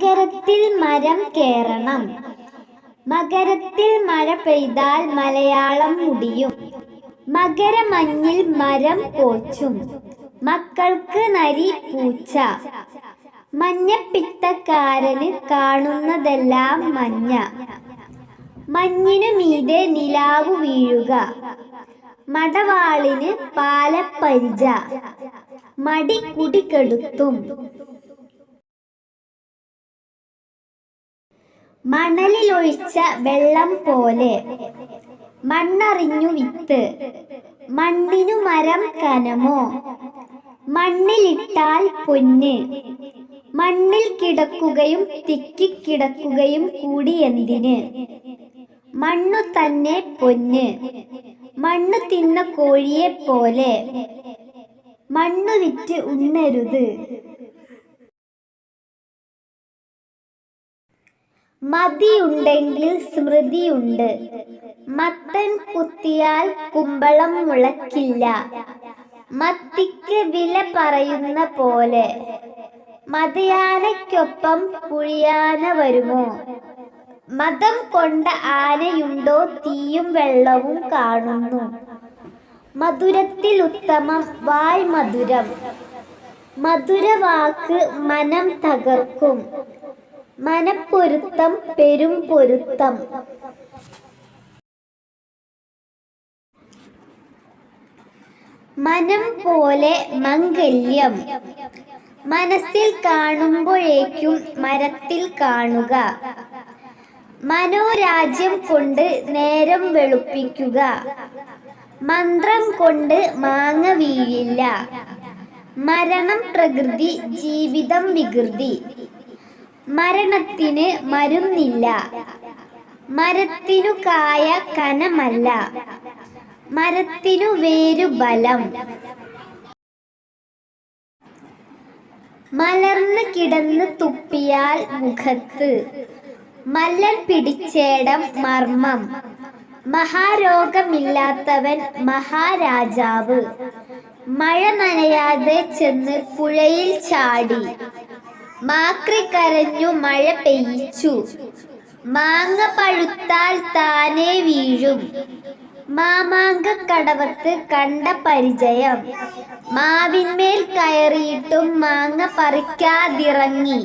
മകരത്തിൽ മരം കേറണം. മകരത്തിൽ മഴ പെയ്താൽ മലയാളം മുടിയും. മകരമഞ്ഞിൽ മരം കോച്ചും മക്കൾക്ക് നരി പൂച്ച. മഞ്ഞപ്പിത്തക്കാരന് കാണുന്നതെല്ലാം മഞ്ഞ. മഞ്ഞിനു മീതെ നിലാവ് വീഴുക. മടവാളിന് പാലപ്പരിച. മടി കുടികെടുത്തും മണലിലൊഴിച്ച വെള്ളം പോലെ. മണ്ണറിഞ്ഞു വിത്ത്. മണ്ണിനു മരം കനമോ? മണ്ണിലിട്ടാൽ പൊന്ന്. മണ്ണിൽ കിടക്കുകയും തിക്കിക്കിടക്കുകയും കൂടി എന്തിന്? മണ്ണു തന്നെ പൊന്ന്. മണ്ണു തിന്ന കോഴിയെ പോലെ. മണ്ണു വിറ്റ് ഉണ്ണരുത്. മതിയുണ്ടെങ്കിൽ സ്മൃതിയുണ്ട്. മത്തൻ കുത്തിയാൽ കുമ്പളം മുളക്കില്ല. മത്തിക്ക് വില പറയുന്ന പോലെ. മതയാനയ്ക്കൊപ്പം പുഴിയാന വരുമോ? മതം കൊണ്ട ആനയുണ്ടോ? തീയും വെള്ളവും കാണുന്നു. മധുരത്തിൽ ഉത്തമം വായ് മധുരം. മധുരവാക്ക് മനം തകർക്കും. മനപ്പൊരുത്തം പെരും പൊരുത്തം. മനം പോലെ മംഗല്യം. മനസ്സിൽ കാണുമ്പോഴേക്കും മരത്തിൽ കാണുക. മനോരാജ്യം കൊണ്ട് നേരം വെളുപ്പിക്കുക. മന്ത്രം കൊണ്ട് മാങ്ങ വീഴില്ല. മരണം പ്രകൃതി ജീവിതം വികൃതി. മരണത്തിന് മരുന്നില്ല. മരത്തിനു കായ കനമല്ല. മരത്തിനു വേരു ബലം. മലർന്ന് കിടന്ന് തുപ്പിയാൽ മുഖത്ത്. മല്ലൻ പിടിച്ചേടം മർമ്മം. മഹാരോഗമില്ലാത്തവൻ മഹാരാജാവ്. മഴ നനയാതെ ചെന്ന് പുഴയിൽ ചാടി. മാക്രി കരഞ്ഞു മഴ പെയ്യിച്ചു. മാങ്ങ പഴുത്താൽ താനെ വീഴും. മാമാങ്ക കടവത്ത് കണ്ട പരിചയം. മാവിന്മേൽ കയറിയിട്ടും മാങ്ങ പറിക്കാതിറങ്ങി.